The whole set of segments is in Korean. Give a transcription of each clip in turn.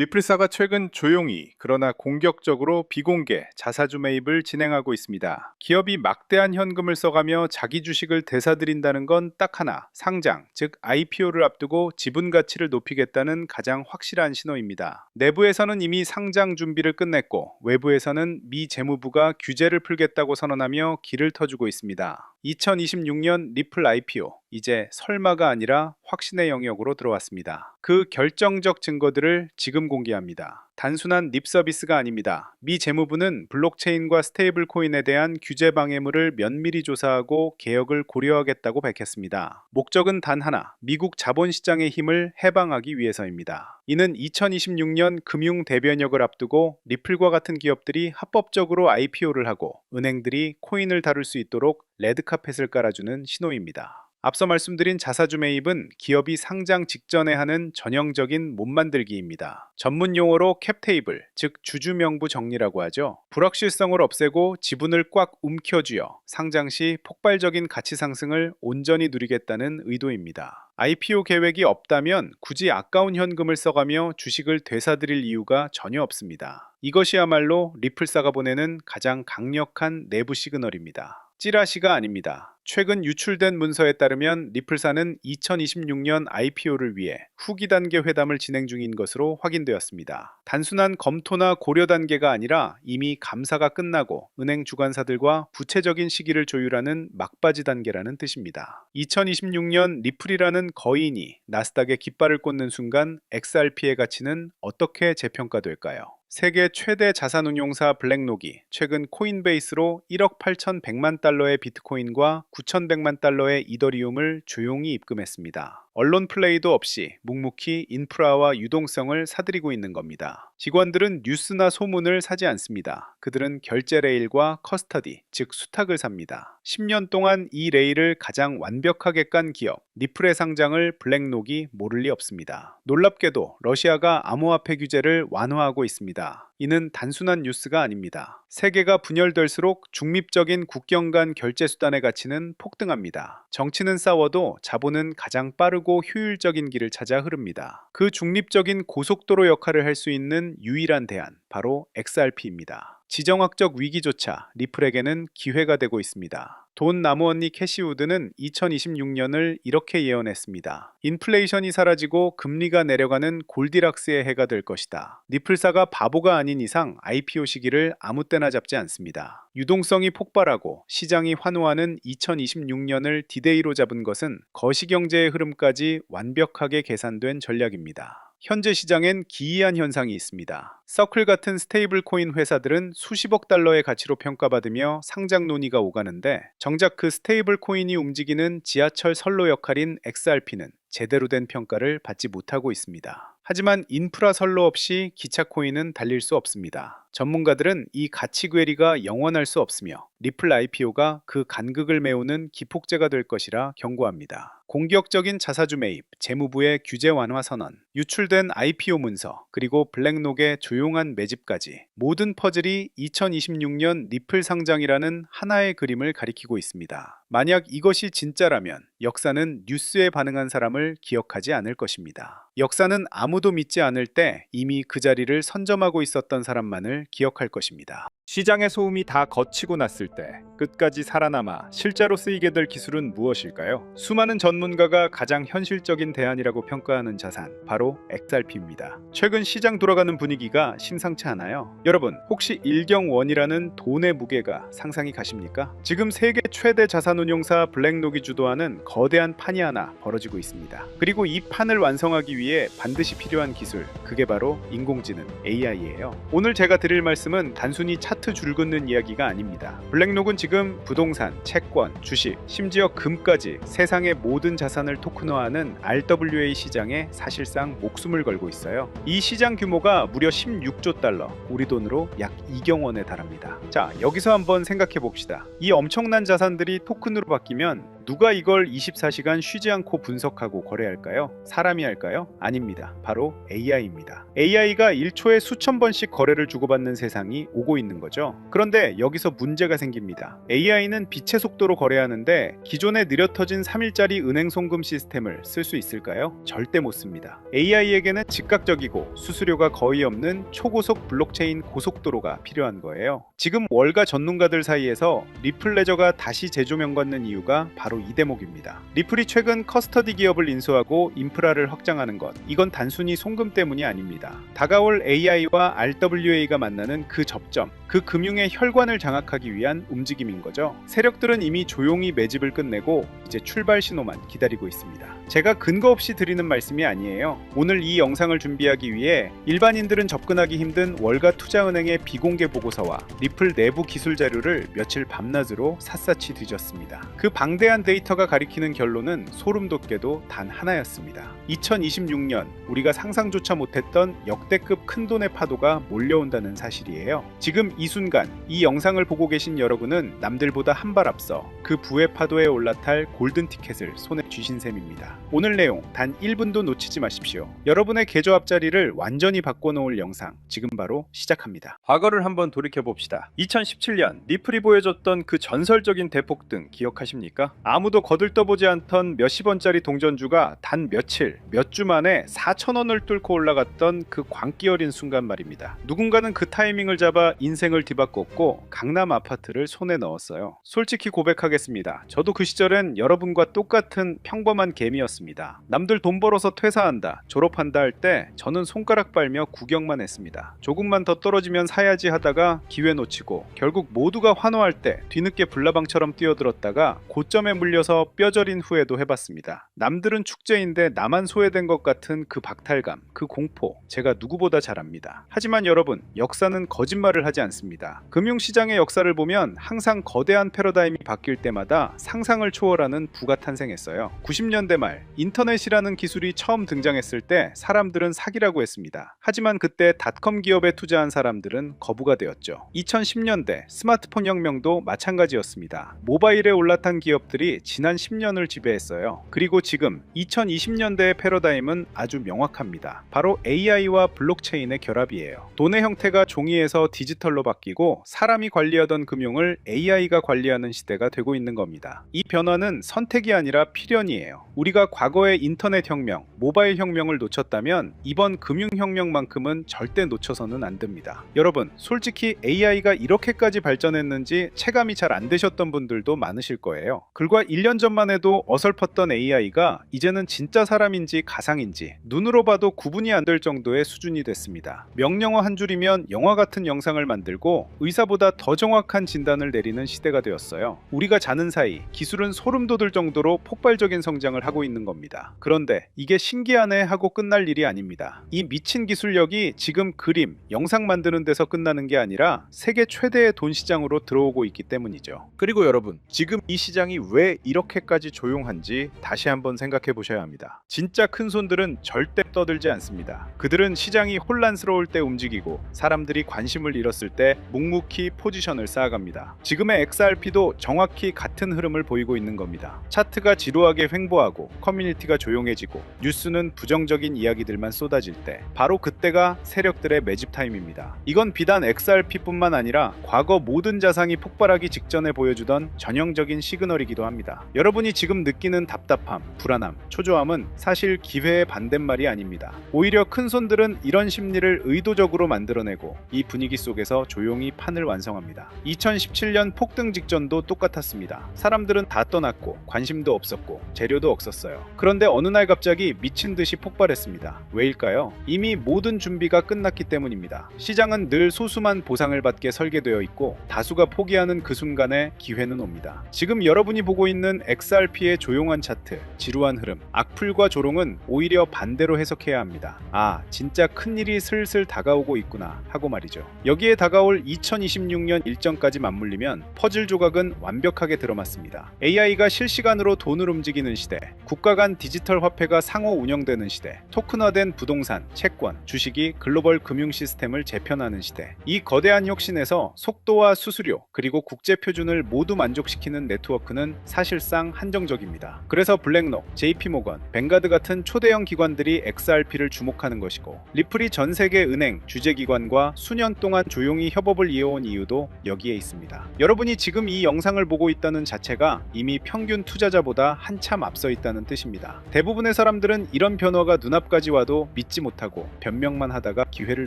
리플사가 최근 조용히 그러나 공격적으로 비공개 자사주 매입을 진행하고 있습니다. 기업이 막대한 현금을 써가며 자기 주식을 대사들인다는 건 딱 하나, 상장, 즉 IPO를 앞두고 지분 가치를 높이겠다는 가장 확실한 신호입니다. 내부에서는 이미 상장 준비를 끝냈고 외부에서는 미 재무부가 규제를 풀겠다고 선언하며 길을 터주고 있습니다. 2026년 리플 IPO 이제 설마가 아니라 확신의 영역으로 들어왔습니다. 그 결정적 증거들을 지금 공개합니다. 단순한 립 서비스가 아닙니다. 미 재무부는 블록체인과 스테이블 코인에 대한 규제 방해물을 면밀히 조사하고 개혁을 고려하겠다고 밝혔습니다. 목적은 단 하나, 미국 자본시장의 힘을 해방하기 위해서입니다. 이는 2026년 금융 대변역을 앞두고 리플과 같은 기업들이 합법적으로 IPO를 하고 은행들이 코인을 다룰 수 있도록 레드카펫을 깔아주는 신호입니다. 앞서 말씀드린 자사주 매입은 기업이 상장 직전에 하는 전형적인 몸 만들기입니다. 전문 용어로 캡테이블, 즉 주주 명부 정리라고 하죠. 불확실성을 없애고 지분을 꽉 움켜쥐어 상장 시 폭발적인 가치 상승을 온전히 누리겠다는 의도입니다. IPO 계획이 없다면 굳이 아까운 현금을 써가며 주식을 되사들일 이유가 전혀 없습니다. 이것이야말로 리플사가 보내는 가장 강력한 내부 시그널입니다. 찌라시가 아닙니다. 최근 유출된 문서에 따르면 리플사는 2026년 IPO를 위해 후기 단계 회담을 진행 중인 것으로 확인되었습니다. 단순한 검토나 고려 단계가 아니라 이미 감사가 끝나고 은행 주관사들과 구체적인 시기를 조율하는 막바지 단계라는 뜻입니다. 2026년 리플이라는 거인이 나스닥에 깃발을 꽂는 순간 XRP의 가치는 어떻게 재평가될까요? 세계 최대 자산운용사 블랙록이 최근 코인베이스로 1억 8,100만 달러의 비트코인과 9,100만 달러의 이더리움을 조용히 입금했습니다. 언론 플레이도 없이 묵묵히 인프라와 유동성을 사들이고 있는 겁니다. 직원들은 뉴스나 소문을 사지 않습니다. 그들은 결제 레일과 커스터디, 즉 수탁을 삽니다. 10년 동안 이 레일을 가장 완벽하게 깐 기업, 리플의 상장을 블랙록이 모를 리 없습니다. 놀랍게도 러시아가 암호화폐 규제를 완화하고 있습니다. 이는 단순한 뉴스가 아닙니다. 세계가 분열될수록 중립적인 국경 간 결제 수단의 가치는 폭등합니다. 정치는 싸워도 자본은 가장 빠르고 효율적인 길을 찾아 흐릅니다. 그 중립적인 고속도로 역할을 할 수 있는 유일한 대안, 바로 XRP입니다. 지정학적 위기조차 리플에게는 기회가 되고 있습니다. 돈 나무 언니 캐시우드는 2026년을 이렇게 예언했습니다. 인플레이션이 사라지고 금리가 내려가는 골디락스의 해가 될 것이다. 리플사가 바보가 아닌 이상 IPO 시기를 아무 때나 잡지 않습니다. 유동성이 폭발하고 시장이 환호하는 2026년을 디데이로 잡은 것은 거시경제의 흐름까지 완벽하게 계산된 전략입니다. 현재 시장엔 기이한 현상이 있습니다. 서클 같은 스테이블 코인 회사들은 수십억 달러의 가치로 평가받으며 상장 논의가 오가는데 정작 그 스테이블 코인이 움직이는 지하철 선로 역할인 XRP는 제대로 된 평가를 받지 못하고 있습니다. 하지만 인프라 선로 없이 기차 코인은 달릴 수 없습니다. 전문가들은 이 가치 괴리가 영원할 수 없으며 리플 IPO가 그 간극을 메우는 기폭제가 될 것이라 경고합니다. 공격적인 자사주 매입, 재무부의 규제 완화 선언, 유출된 IPO 문서, 그리고 블랙록의 조용한 매집까지 모든 퍼즐이 2026년 리플 상장이라는 하나의 그림을 가리키고 있습니다. 만약 이것이 진짜라면 역사는 뉴스에 반응한 사람을 기억하지 않을 것입니다. 역사는 아무도 믿지 않을 때 이미 그 자리를 선점하고 있었던 사람만을 기억할 것입니다. 시장의 소음이 다 거치고 났을 때 끝까지 살아남아 실제로 쓰이게 될 기술은 무엇일까요? 수많은 전문가가 가장 현실적인 대안이라고 평가하는 자산 바로 XRP입니다. 최근 시장 돌아가는 분위기가 심상치 않아요. 여러분 혹시 일경원이라는 돈의 무게가 상상이 가십니까? 지금 세계 최대 자산운용사 블랙록이 주도하는 거대한 판이 하나 벌어지고 있습니다. 그리고 이 판을 완성하기 위해 반드시 필요한 기술 그게 바로 인공지능 AI예요. 오늘 제가 드릴 말씀은 단순히 차트 줄 긋는 이야기가 아닙니다. 블랙록은 지금 부동산, 채권, 주식, 심지어 금까지 세상의 모든 자산을 토큰화하는 RWA 시장에 사실상 목숨을 걸고 있어요. 이 시장 규모가 무려 16조 달러, 우리 돈으로 약 2경 원에 달합니다. 자, 여기서 한번 생각해 봅시다. 이 엄청난 자산들이 토큰으로 바뀌면 누가 이걸 24시간 쉬지 않고 분석하고 거래할까요? 사람이 할까요? 아닙니다. 바로 AI입니다. AI가 1초에 수천 번씩 거래를 주고받는 세상이 오고 있는 거죠. 그런데 여기서 문제가 생깁니다. AI는 빛의 속도로 거래하는데 기존에 느려터진 3일짜리 은행 송금 시스템을 쓸 수 있을까요? 절대 못 씁니다. AI에게는 즉각적이고 수수료가 거의 없는 초고속 블록체인 고속도로가 필요한 거예요. 지금 월가 전문가들 사이에서 리플 레저가 다시 재조명받는 이유가 바로 이 대목입니다. 리플이 최근 커스터디 기업을 인수하고 인프라를 확장하는 것, 이건 단순히 송금 때문이 아닙니다. 다가올 AI와 RWA가 만나는 그 접점, 그 금융의 혈관을 장악하기 위한 움직임인 거죠. 세력들은 이미 조용히 매집을 끝내고 이제 출발 신호만 기다리고 있습니다. 제가 근거 없이 드리는 말씀이 아니에요. 오늘 이 영상을 준비하기 위해 일반인들은 접근하기 힘든 월가 투자은행의 비공개 보고서와 리플 내부 기술 자료를 며칠 밤낮으로 샅샅이 뒤졌습니다. 그 방대한 데이터가 가리키는 결론은 소름 돋게도 단 하나였습니다. 2026년 우리가 상상조차 못했던 역대급 큰 돈의 파도가 몰려온다는 사실이에요. 지금 이 순간 이 영상을 보고 계신 여러분은 남들보다 한 발 앞서 그 부의 파도에 올라탈 골든 티켓을 손에 쥐신 셈입니다. 오늘 내용 단 1분도 놓치지 마십시오. 여러분의 계좌 앞자리를 완전히 바꿔놓을 영상 지금 바로 시작합니다. 과거를 한번 돌이켜 봅시다. 2017년 리플이 보여줬던 그 전설적인 대폭등 기억하십니까? 아무도 거들떠보지 않던 몇십 원짜리 동전주가 단 며칠, 몇 주 만에 4천 원을 뚫고 올라갔던 그 광기 어린 순간 말입니다. 누군가는 그 타이밍을 잡아 인생을 뒤바꿨고 강남 아파트를 손에 넣었어요. 솔직히 고백하겠습니다. 저도 그 시절엔 여러분과 똑같은 평범한 개미였습니다. 남들 돈 벌어서 퇴사한다, 졸업한다 할 때 저는 손가락 빨며 구경만 했습니다. 조금만 더 떨어지면 사야지 하다가 기회 놓치고 결국 모두가 환호할 때 뒤늦게 불나방처럼 뛰어들었다가 고점에 물려서 뼈저린 후회도 해봤습니다. 남들은 축제인데 나만 소외된 것 같은 그 박탈감, 그 공포 제가 누구보다 잘 압니다. 하지만 여러분 역사는 거짓말을 하지 않습니다. 금융시장의 역사를 보면 항상 거대한 패러다임이 바뀔 때마다 상상을 초월하는 부가 탄생했어요. 90년대 말 인터넷이라는 기술이 처음 등장했을 때 사람들은 사기라고 했습니다. 하지만 그때 닷컴 기업에 투자한 사람들은 거부가 되었죠. 2010년대 스마트폰 혁명도 마찬가지였습니다. 모바일에 올라탄 기업들이 지난 10년을 지배했어요. 그리고 지금 2020년대의 패러다임은 아주 명확합니다. 바로 AI와 블록체인의 결합이에요. 돈의 형태가 종이에서 디지털로 바뀌고 사람이 관리하던 금융을 AI가 관리하는 시대가 되고 있는 겁니다. 이 변화는 선택이 아니라 필연이에요. 우리가 과거의 인터넷 혁명, 모바일 혁명을 놓쳤다면 이번 금융 혁명만큼은 절대 놓쳐서는 안 됩니다. 여러분, 솔직히 AI가 이렇게까지 발전했는지 체감이 잘 안 되셨던 분들도 많으실 거예요. 불과 1년 전만 해도 어설펐던 AI가 이제는 진짜 사람인지 가상인지 눈으로 봐도 구분이 안 될 정도의 수준이 됐습니다. 명령어 한 줄이면 영화 같은 영상을 만들고 의사보다 더 정확한 진단을 내리는 시대가 되었어요. 우리가 자는 사이 기술은 소름 돋을 정도로 폭발적인 성장을 하고 있는 겁니다. 그런데 이게 신기하네 하고 끝날 일이 아닙니다. 이 미친 기술력이 지금 그림, 영상 만드는 데서 끝나는 게 아니라 세계 최대의 돈 시장으로 들어오고 있기 때문이죠. 그리고 여러분, 지금 이 시장이 왜 이렇게까지 조용한지 다시 한번 생각해 보셔야 합니다. 진짜 큰 손들은 절대 떠들지 않습니다. 그들은 시장이 혼란스러울 때 움직이고 사람들이 관심을 잃었을 때 묵묵히 포지션을 쌓아갑니다. 지금의 XRP도 정확히 같은 흐름을 보이고 있는 겁니다. 차트가 지루하게 횡보하고 커뮤 니티가 조용해지고 뉴스는 부정적인 이야기들만 쏟아질 때 바로 그때가 세력들의 매집 타임입니다. 이건 비단 XRP뿐만 아니라 과거 모든 자산이 폭발하기 직전에 보여주던 전형적인 시그널이기도 합니다. 여러분이 지금 느끼는 답답함, 불안함, 초조함은 사실 기회의 반대말이 아닙니다. 오히려 큰 손들은 이런 심리를 의도적으로 만들어내고 이 분위기 속에서 조용히 판을 완성합니다. 2017년 폭등 직전도 똑같았습니다. 사람들은 다 떠났고 관심도 없었고 재료도 없었어요. 그런데 어느 날 갑자기 미친 듯이 폭발했습니다. 왜일까요? 이미 모든 준비가 끝났기 때문입니다. 시장은 늘 소수만 보상을 받게 설계되어 있고 다수가 포기하는 그 순간에 기회는 옵니다. 지금 여러분이 보고 있는 XRP의 조용한 차트, 지루한 흐름, 악플과 조롱은 오히려 반대로 해석해야 합니다. 아, 진짜 큰일이 슬슬 다가오고 있구나 하고 말이죠. 여기에 다가올 2026년 일정까지 맞물리면 퍼즐 조각은 완벽하게 들어맞습니다. AI가 실시간으로 돈을 움직이는 시대, 국가 간 디지털 화폐가 상호 운영되는 시대, 토큰화된 부동산, 채권, 주식이 글로벌 금융 시스템을 재편하는 시대. 이 거대한 혁신에서 속도와 수수료, 그리고 국제 표준을 모두 만족시키는 네트워크는 사실상 한정적입니다. 그래서 블랙록, JP모건, 뱅가드 같은 초대형 기관들이 XRP를 주목하는 것이고, 리플이 전 세계 은행, 주재기관과 수년 동안 조용히 협업을 이어온 이유도 여기에 있습니다. 여러분이 지금 이 영상을 보고 있다는 자체가 이미 평균 투자자보다 한참 앞서 있다는 뜻입니다. 대부분의 사람들은 이런 변화가 눈앞까지 와도 믿지 못하고 변명만 하다가 기회를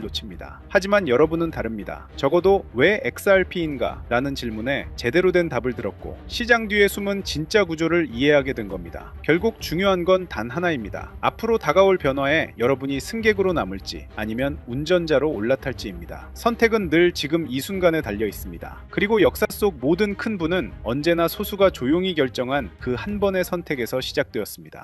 놓칩니다. 하지만 여러분은 다릅니다. 적어도 왜 XRP인가? 라는 질문에 제대로 된 답을 들었고 시장 뒤에 숨은 진짜 구조를 이해하게 된 겁니다. 결국 중요한 건 단 하나입니다. 앞으로 다가올 변화에 여러분이 승객으로 남을지 아니면 운전자로 올라탈지입니다. 선택은 늘 지금 이 순간에 달려 있습니다. 그리고 역사 속 모든 큰 분은 언제나 소수가 조용히 결정한 그 한 번의 선택에서 시작되었습니다.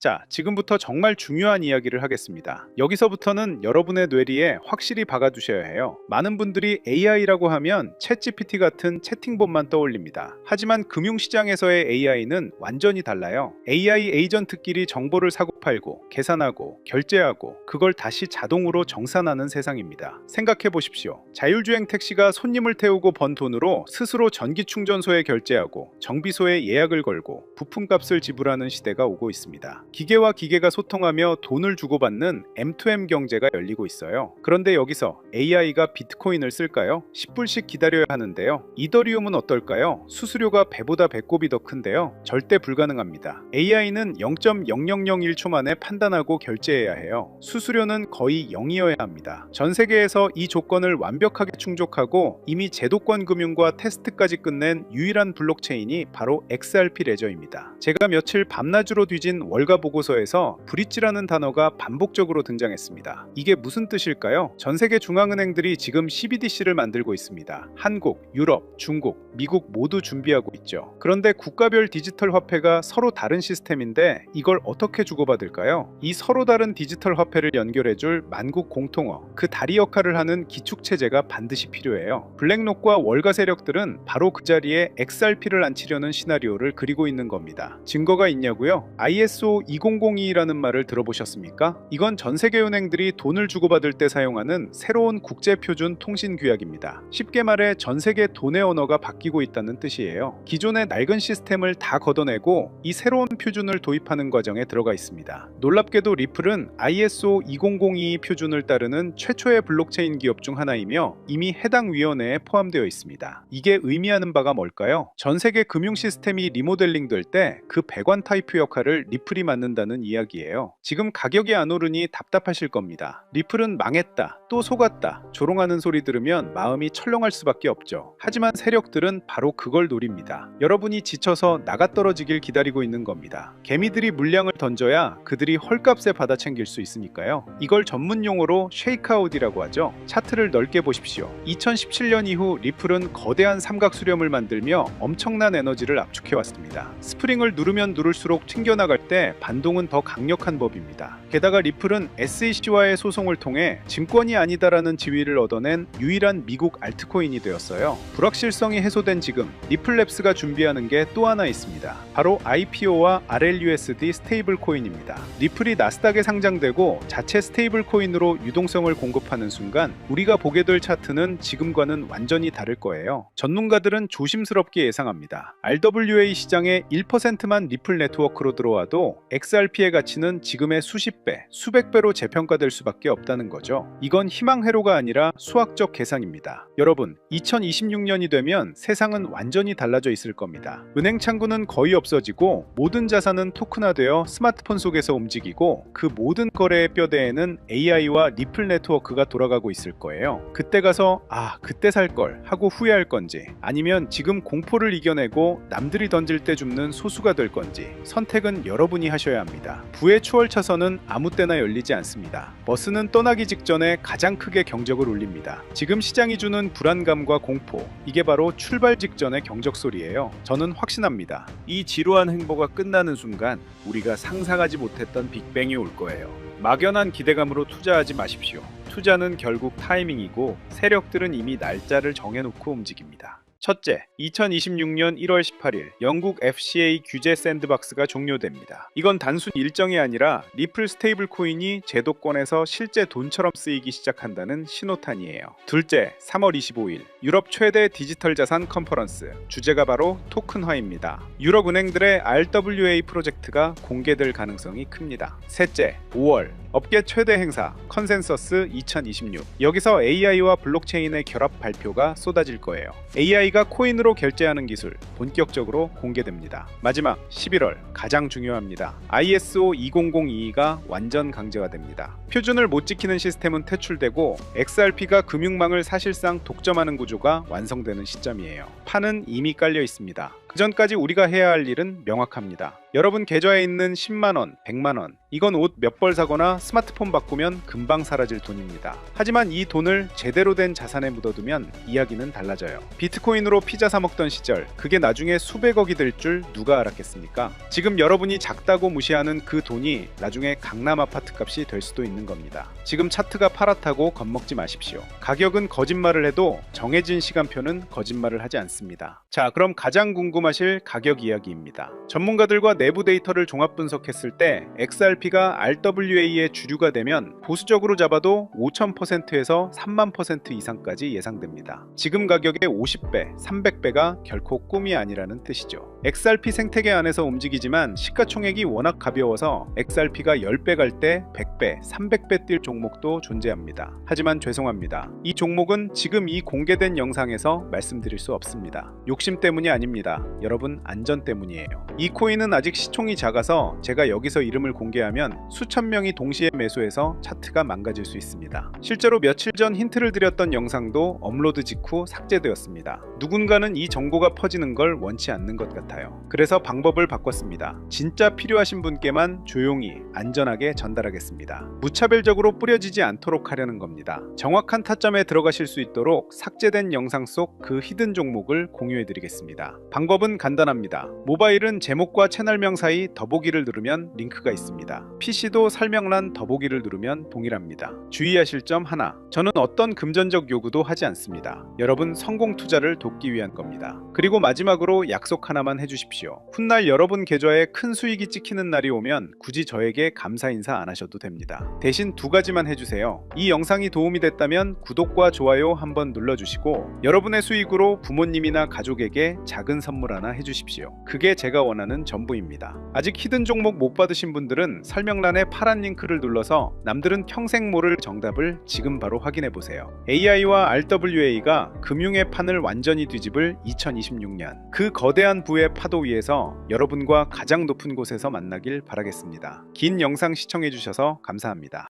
자, 지금부터 정말 중요한 이야기를 하겠습니다. 여기서부터는 여러분의 뇌리에 확실히 박아두셔야 해요. 많은 분들이 AI라고 하면 챗GPT 같은 채팅봇만 떠올립니다. 하지만 금융시장에서의 AI는 완전히 달라요. AI 에이전트끼리 정보를 사고팔고, 계산하고, 결제하고, 그걸 다시 자동으로 정산하는 세상입니다. 생각해 보십시오. 자율주행 택시가 손님을 태우고 번 돈으로 스스로 전기 충전소에 결제하고, 정비소에 예약을 걸고, 부품값을 지불하는 시대가 오고 있습니다. 기계와 기계가 소통하며 돈을 주고받는 M2M 경제가 열리고 있어요. 그런데 여기서 AI가 비트코인을 쓸까요? 10불씩 기다려야 하는데요. 이더리움은 어떨까요? 수수료가 배보다 배꼽이 더 큰데요. 절대 불가능합니다. AI는 0.0001초 만에 판단하고 결제해야 해요. 수수료는 거의 0이어야 합니다. 전 세계에서 이 조건을 완벽하게 충족하고 이미 제도권 금융과 테스트까지 끝낸 유일한 블록체인이 바로 XRP 레저입니다. 제가 며칠 밤낮으로 뒤진 월가 보고서에서 브릿지라는 단어가 반복적으로 등장했습니다. 이게 무슨 뜻일까요? 전 세계 중앙은행들이 지금 CBDC를 만들고 있습니다. 한국, 유럽, 중국, 미국 모두 준비하고 있죠. 그런데 국가별 디지털 화폐가 서로 다른 시스템인데 이걸 어떻게 주고받을까요? 이 서로 다른 디지털 화폐를 연결해줄 만국 공통어, 그 다리 역할을 하는 기축 체제가 반드시 필요해요. 블랙록과 월가 세력들은 바로 그 자리에 XRP를 안치려는 시나리오를 그리고 있는 겁니다. 증거가 있냐고요? ISO 2002라는 말을 들어보셨습니까? 이건 전 세계 은행들이 돈을 주고받을 때 사용하는 새로운 국제 표준 통신 규약입니다. 쉽게 말해 전 세계 돈의 언어가 바뀌고 있다는 뜻이에요. 기존의 낡은 시스템을 다 걷어내고 이 새로운 표준을 도입하는 과정에 들어가 있습니다. 놀랍게도 리플은 ISO 2002 표준을 따르는 최초의 블록체인 기업 중 하나이며 이미 해당 위원회에 포함되어 있습니다. 이게 의미하는 바가 뭘까요? 전 세계 금융 시스템이 리모델링 될 때 그 배관 타입 역할을 리플이 맡는다는 이야기예요. 지금 가격이 안 오르니 답답하실 겁니다. 리플은 망했다, 또 속았다, 조롱하는 소리 들으면 마음이 철렁할 수밖에 없죠. 하지만 세력들은 바로 그걸 노립니다. 여러분이 지쳐서 나가 떨어지길 기다리고 있는 겁니다. 개미들이 물량을 던져야 그들이 헐값에 받아 챙길 수 있으니까요. 이걸 전문 용어로 쉐이크아웃이라고 하죠. 차트를 넓게 보십시오. 2017년 이후 리플은 거대한 삼각 수렴을 만들며 엄청난 에너지를 압축해 왔습니다. 스프링을 누르면 누를수록 튕겨나갈 때 반동은 더 강력한 법입니다. 게다가 리플은 SEC와의 소송을 통해 증권이 아니다라는 지위를 얻어낸 유일한 미국 알트코인이 되었어요. 불확실성이 해소된 지금 리플랩스가 준비하는 게 또 하나 있습니다. 바로 IPO와 RLUSD 스테이블 코인입니다. 리플이 나스닥에 상장되고 자체 스테이블 코인으로 유동성을 공급하는 순간 우리가 보게 될 차트는 지금과는 완전히 다를 거예요. 전문가들은 조심스럽게 예상합니다. RWA 시장에 1%만 리플 네트워크로 들어와도 XRP의 가치는 지금의 수십 배, 수백 배로 재평가될 수밖에 없다는 거죠. 이건 희망회로가 아니라 수학적 계산입니다. 여러분, 2026년이 되면 세상은 완전히 달라져 있을 겁니다. 은행 창구는 거의 없어지고 모든 자산은 토큰화되어 스마트폰 속에서 움직이고 그 모든 거래의 뼈대에는 AI와 리플 네트워크가 돌아가고 있을 거예요. 그때 가서 아, 그때 살 걸 하고 후회할 건지 아니면 지금 공포를 이겨내고 남들이 던질 때 줍는 소수가 될 건지 선택은 여러분이 하셔야 합니다. 부의 추월 차선은 아무 때나 열리지 않습니다. 버스는 떠나기 직전에 가장 크게 경적을 울립니다. 지금 시장이 주는 불안감과 공포, 이게 바로 출발 직전의 경적 소리예요. 저는 확신합니다. 이 지루한 행보가 끝나는 순간 우리가 상상하지 못했던 빅뱅이 올 거예요. 막연한 기대감으로 투자하지 마십시오. 투자는 결국 타이밍이고 세력들은 이미 날짜를 정해놓고 움직입니다. 첫째, 2026년 1월 18일 영국 FCA 규제 샌드박스가 종료됩니다. 이건 단순 일정이 아니라 리플 스테이블 코인이 제도권에서 실제 돈처럼 쓰이기 시작한다는 신호탄이에요. 둘째, 3월 25일 유럽 최대 디지털 자산 컨퍼런스 주제가 바로 토큰화입니다. 유럽 은행들의 RWA 프로젝트가 공개될 가능성이 큽니다. 셋째, 5월 업계 최대 행사 컨센서스 2026 여기서 AI와 블록체인의 결합 발표가 쏟아질 거예요. AI 가 코인으로 결제하는 기술 본격적으로 공개됩니다. 마지막 11월 가장 중요합니다. ISO 20022가 완전 강제화 됩니다. 표준을 못 지키는 시스템은 퇴출되고 XRP가 금융망을 사실상 독점하는 구조가 완성되는 시점이에요. 판은 이미 깔려 있습니다. 그 전까지 우리가 해야 할 일은 명확합니다. 여러분 계좌에 있는 10만원, 100만원, 이건 옷 몇 벌 사거나 스마트폰 바꾸면 금방 사라질 돈입니다. 하지만 이 돈을 제대로 된 자산에 묻어두면 이야기는 달라져요. 비트코인으로 피자 사 먹던 시절, 그게 나중에 수백억이 될 줄 누가 알았겠습니까? 지금 여러분이 작다고 무시하는 그 돈이 나중에 강남 아파트 값이 될 수도 있는 겁니다. 지금 차트가 파랗다고 겁먹지 마십시오. 가격은 거짓말을 해도 정해진 시간표는 거짓말을 하지 않습니다. 자, 그럼 가장 궁금 하실 가격 이야기입니다. 전문가들과 내부 데이터를 종합 분석했을 때 XRP가 RWA의 주류가 되면 보수적으로 잡아도 5000%에서 3만 퍼센트 이상까지 예상됩니다. 지금 가격의 50배, 300배가 결코 꿈이 아니라는 뜻이죠. XRP 생태계 안에서 움직이지만 시가총액이 워낙 가벼워서 XRP가 10배 갈 때 100배, 300배 뛸 종목도 존재합니다. 하지만 죄송합니다. 이 종목은 지금 이 공개된 영상에서 말씀드릴 수 없습니다. 욕심 때문이 아닙니다. 여러분 안전 때문이에요. 이 코인은 아직 시총이 작아서 제가 여기서 이름을 공개하면 수천 명이 동시에 매수해서 차트가 망가질 수 있습니다. 실제로 며칠 전 힌트를 드렸던 영상도 업로드 직후 삭제되었습니다. 누군가는 이 정보가 퍼지는 걸 원치 않는 것 같아요. 그래서 방법을 바꿨습니다. 진짜 필요하신 분께만 조용히 안전하게 전달하겠습니다. 무차별적으로 뿌려지지 않도록 하려는 겁니다. 정확한 타점에 들어가실 수 있도록 삭제된 영상 속 그 히든 종목을 공유해 드리겠습니다. 방법 은 간단합니다. 모바일은 제목과 채널명 사이 더보기를 누르면 링크가 있습니다. PC도 설명란 더보기를 누르면 동일합니다. 주의하실 점 하나. 저는 어떤 금전적 요구도 하지 않습니다. 여러분 성공 투자를 돕기 위한 겁니다. 그리고 마지막으로 약속 하나만 해주십시오. 훗날 여러분 계좌에 큰 수익이 찍히는 날이 오면 굳이 저에게 감사 인사 안 하셔도 됩니다. 대신 두 가지만 해주세요. 이 영상이 도움이 됐다면 구독과 좋아요 한번 눌러주시고 여러분의 수익으로 부모님이나 가족에게 작은 선물 하나 해주십시오. 그게 제가 원하는 전부입니다. 아직 히든 종목 못 받으신 분들은 설명란에 파란 링크를 눌러서 남들은 평생 모를 정답을 지금 바로 확인해 보세요. AI와 RWA가 금융의 판을 완전히 뒤집을 2026년 그 거대한 부의 파도 위에서 여러분과 가장 높은 곳에서 만나길 바라겠습니다. 긴 영상 시청해 주셔서 감사합니다.